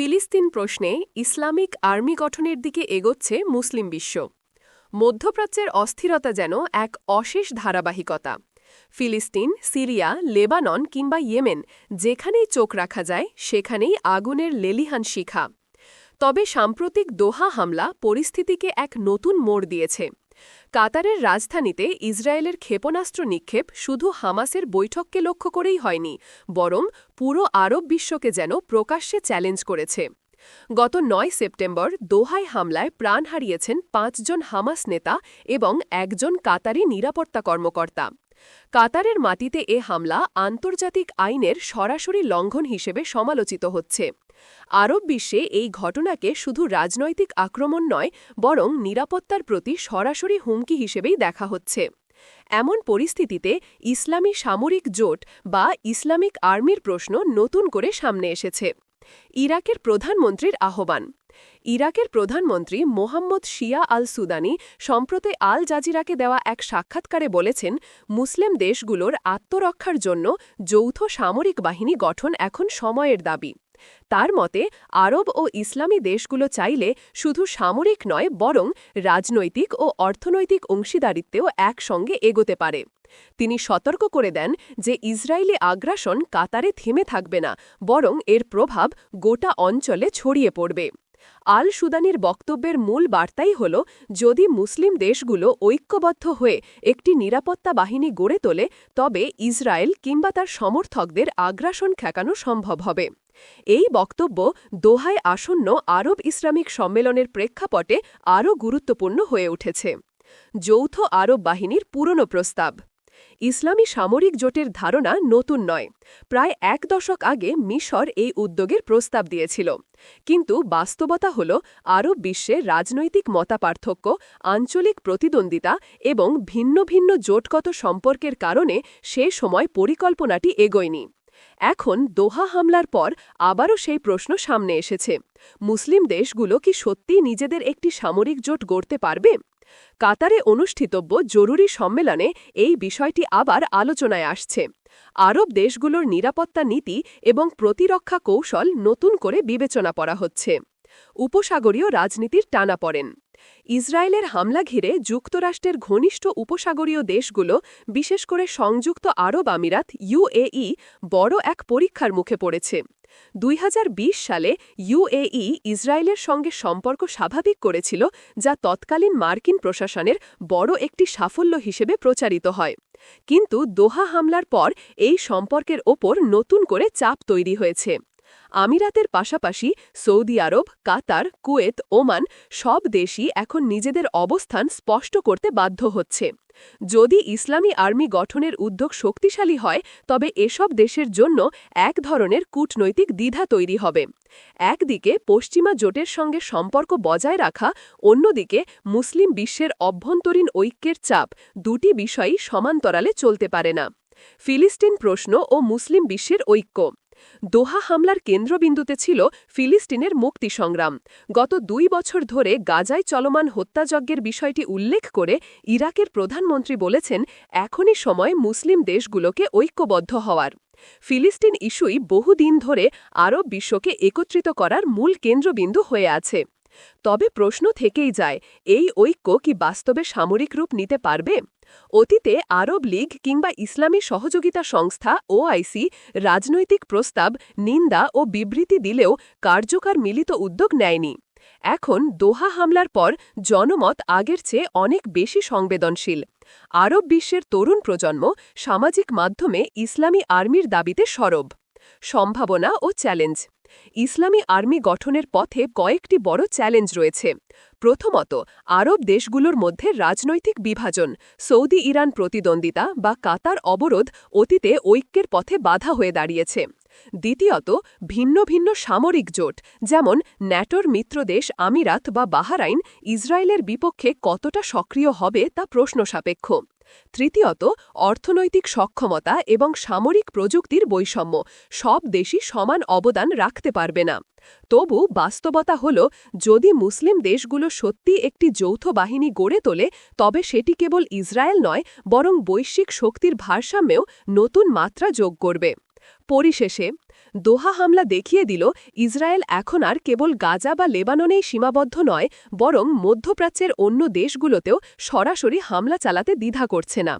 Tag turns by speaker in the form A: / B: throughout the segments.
A: ফিলিস্তিন প্রশ্নে Islamic army গঠনের দিকে এগোচ্ছে মুসলিম বিশ্ব। মধ্যপ্রাচ্যের অস্থিরতা যেন এক অশেষ ধারাবাহিকতা। ফিলিস্তিন, সিরিয়া, লেবানন কিংবা ইয়েমেন যেখানেই চোখ রাখা যায়, সেখানেই আগুনের লেলিহান শিখা। তবে সাম্প্রতিক দোহা হামলা পরিস্থিতিকে এক নতুন মোড় দিয়েছে। কাতারের রাজধানীতে ইসরায়েলের ক্ষেপণাস্ত্র নিক্ষেপ শুধু হামাসের বৈঠককে লক্ষ্য করেই হয়নি, বরং পুরো আরব বিশ্বকে যেন প্রকাশ্যে চ্যালেঞ্জ করেছে। গত নয় সেপ্টেম্বর দোহায় হামলায় প্রাণ হারিয়েছেন পাঁচজন হামাস নেতা এবং একজন কাতারি নিরাপত্তা কর্মকর্তা। কাতারের মাটিতে এ হামলা আন্তর্জাতিক আইনের সরাসরি লঙ্ঘন হিসেবে সমালোচিত হচ্ছে। আরব বিশ্বে এই ঘটনাকে শুধু রাজনৈতিক আক্রমণ নয়, বরং নিরাপত্তার প্রতি সরাসরি হুমকি হিসেবেই দেখা হচ্ছে। এমন পরিস্থিতিতে ইসলামী সামরিক জোট বা ইসলামিক আর্মির প্রশ্ন নতুন করে সামনে এসেছে। ইরাকের প্রধানমন্ত্রীর আহ্বান। ইরাকের প্রধানমন্ত্রী মোহাম্মদ শিয়া আল সুদানি সম্প্রতি আল জাজিরাকে দেওয়া এক সাক্ষাৎকারে বলেছেন, মুসলিম দেশগুলোর আত্মরক্ষার জন্য যৌথ সামরিক বাহিনী গঠন এখন সময়ের দাবি। তার মতে, আরব ও ইসলামী দেশগুলো চাইলে শুধু সামরিক নয়, বরং রাজনৈতিক ও অর্থনৈতিক অংশীদারিত্বেও একসঙ্গে এগোতে পারে। তিনি সতর্ক করে দেন যে ইসরায়েলি আগ্রাসন কাতারে থেমে থাকবে না, বরং এর প্রভাব গোটা অঞ্চলে ছড়িয়ে পড়বে। আল সুদানির বক্তব্যের মূল বার্তাই হল, যদি মুসলিম দেশগুলো ঐক্যবদ্ধ হয়ে একটি নিরাপত্তা বাহিনী গড়ে তোলে, তবে ইসরায়েল কিংবা তার সমর্থকদের আগ্রাসন ঠেকানো সম্ভব হবে। এই বক্তব্য দোহায় আসন্ন আরব ইসলামিক সম্মেলনের প্রেক্ষাপটে আরও গুরুত্বপূর্ণ হয়ে উঠেছে। যৌথ আরব বাহিনীর পুরনো প্রস্তাব। ইসলামী সামরিক জোটের ধারণা নতুন নয়। প্রায় এক দশক আগে মিশর এই উদ্যোগের প্রস্তাব দিয়েছিল। কিন্তু বাস্তবতা হল আরব বিশ্বে রাজনৈতিক মতাপার্থক্য, আঞ্চলিক প্রতিদ্বন্দ্বিতা এবং ভিন্ন ভিন্ন জোটগত সম্পর্কের কারণে সে সময় পরিকল্পনাটি এগোয়নি। এখন দোহা হামলার পর আবারও সেই প্রশ্ন সামনে এসেছে। মুসলিম দেশগুলো কি সত্যি নিজেদের একটি সামরিক জোট গড়তে পারবে? কাতারে অনুষ্ঠিতব্য জরুরি সম্মেলনে এই বিষয়টি আবার আলোচনায় আসছে। আরব দেশগুলোর নিরাপত্তা নীতি এবং প্রতিরক্ষা কৌশল নতুন করে বিবেচনা করা হচ্ছে। উপসাগরীয় রাজনীতির টানা পড়েন। ইসরায়েলের হামলা ঘিরে যুক্তরাষ্ট্রের ঘনিষ্ঠ উপসাগরীয় দেশগুলো, বিশেষ করে সংযুক্ত আরব আমিরাত ইউএই বড় এক পরীক্ষার মুখে পড়েছে। দুই হাজার বিশ সালে ইউএই ইসরায়েলের সঙ্গে সম্পর্ক স্বাভাবিক করেছিল, যা তৎকালীন মার্কিন প্রশাসনের বড় একটি সাফল্য হিসেবে প্রচারিত হয়। কিন্তু দোহা হামলার পর এই সম্পর্কের ওপর নতুন করে চাপ তৈরি হয়েছে। আমিরাতের পাশাপাশি Saudi Arab, Qatar, Kuwait, Oman সব দেশই এখন নিজেদের অবস্থান স্পষ্ট করতে বাধ্য হচ্ছে। যদি ইসলামী আর্মি গঠনের উদ্যোগ শক্তিশালী হয়, তবে এসব দেশের জন্য এক ধরনের কূটনৈতিক দ্বিধা তৈরি হবে। একদিকে পশ্চিমা জোটের সঙ্গে সম্পর্ক বজায় রাখা, অন্যদিকে মুসলিম বিশ্বের অভ্যন্তরীণ ঐক্যের চাপ দুটি বিষয়ই সমান্তরালে চলতে পারে না। ফিলিস্তিন প্রশ্ন ও মুসলিম বিশ্বের ঐক্য। দোহা হামলার কেন্দ্রবিন্দুতে ছিল ফিলিস্তিনের মুক্তি সংগ্রাম গত দুই বছর ধরে গাজায় চলমান হত্যাযজ্ঞের বিষয়টি উল্লেখ করে ইরাকের প্রধানমন্ত্রী বলেছেন, এখনই সময় মুসলিম দেশগুলোকে ঐক্যবদ্ধ হওয়ার। ফিলিস্তিন ইস্যুই বহুদিন ধরে আরব বিশ্বকে একত্রিত করার মূল কেন্দ্রবিন্দু হয়ে আছে। তবে প্রশ্ন থেকেই যায়, এই ঐক্য কি বাস্তবে সামরিক রূপ নিতে পারবে? অতীতে আরব লীগ কিংবা ইসলামী সহযোগিতা সংস্থা ওআইসি রাজনৈতিক প্রস্তাব, নিন্দা ও বিবৃতি দিলেও কার্যকর মিলিত উদ্যোগ নেয়নি। এখন দোহা হামলার পর জনমত আগের চেয়ে অনেক বেশি সংবেদনশীল। আরব বিশ্বের তরুণ প্রজন্ম সামাজিক মাধ্যমে ইসলামী আর্মির দাবিতে সরব। সম্ভাবনা ও চ্যালেঞ্জ ইসলামী আর্মি গঠনের পথে কয়েকটি বড় চ্যালেঞ্জ রয়েছে। প্রথমত, আরব দেশগুলোর মধ্যে রাজনৈতিক বিভাজন, সৌদি ইরান প্রতিদ্বন্দ্বিতা বা কাতার অবরোধ অতীতে ঐক্যের পথে বাধা হয়ে দাঁড়িয়েছে। দ্বিতীয়ত, ভিন্ন ভিন্ন সামরিক জোট, যেমন ন্যাটোর মিত্রদেশ আমিরাত বা বাহারাইন, ইসরায়েলের বিপক্ষে কতটা সক্রিয় হবে তা প্রশ্ন সাপেক্ষ তৃতীয়ত, অর্থনৈতিক সক্ষমতা এবং সামরিক প্রযুক্তির বৈষম্য, সব দেশই সমান অবদান রাখতে পারবে না। তবু বাস্তবতা হল, যদি মুসলিম দেশগুলো সত্যি একটি যৌথ বাহিনী গড়ে তোলে, তবে সেটি কেবল ইসরায়েল নয়, বরং বৈশ্বিক শক্তির ভারসাম্যেও নতুন মাত্রা যোগ করবে। পরিশেষে দোহা হামলা দেখিয়ে দিল ইসরায়েল এখন আর কেবল গাজা বা লেবাননেই সীমাবদ্ধ নয়, বরং মধ্যপ্রাচ্যের অন্য দেশগুলোতেও সরাসরি হামলা চালাতে দ্বিধা করছে না।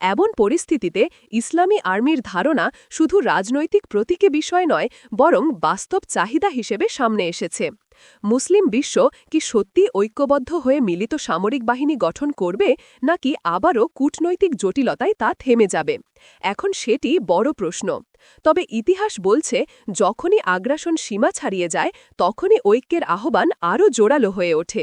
A: এমন পরিস্থিতিতে ইসলামী আর্মির ধারণা শুধু রাজনৈতিক প্রতীকে বিষয় নয়, বরং বাস্তব চাহিদা হিসেবে সামনে এসেছে। মুসলিম বিশ্ব কি সত্যি ঐক্যবদ্ধ হয়ে মিলিত সামরিক বাহিনী গঠন করবে, নাকি আবারও কূটনৈতিক জটিলতায় তা থেমে যাবে? এখন সেটি বড় প্রশ্ন। তবে ইতিহাস বলছে, যখনই আগ্রাসন সীমা ছাড়িয়ে যায়, তখনই ঐক্যের আহ্বান আরও জোরালো হয়ে ওঠে।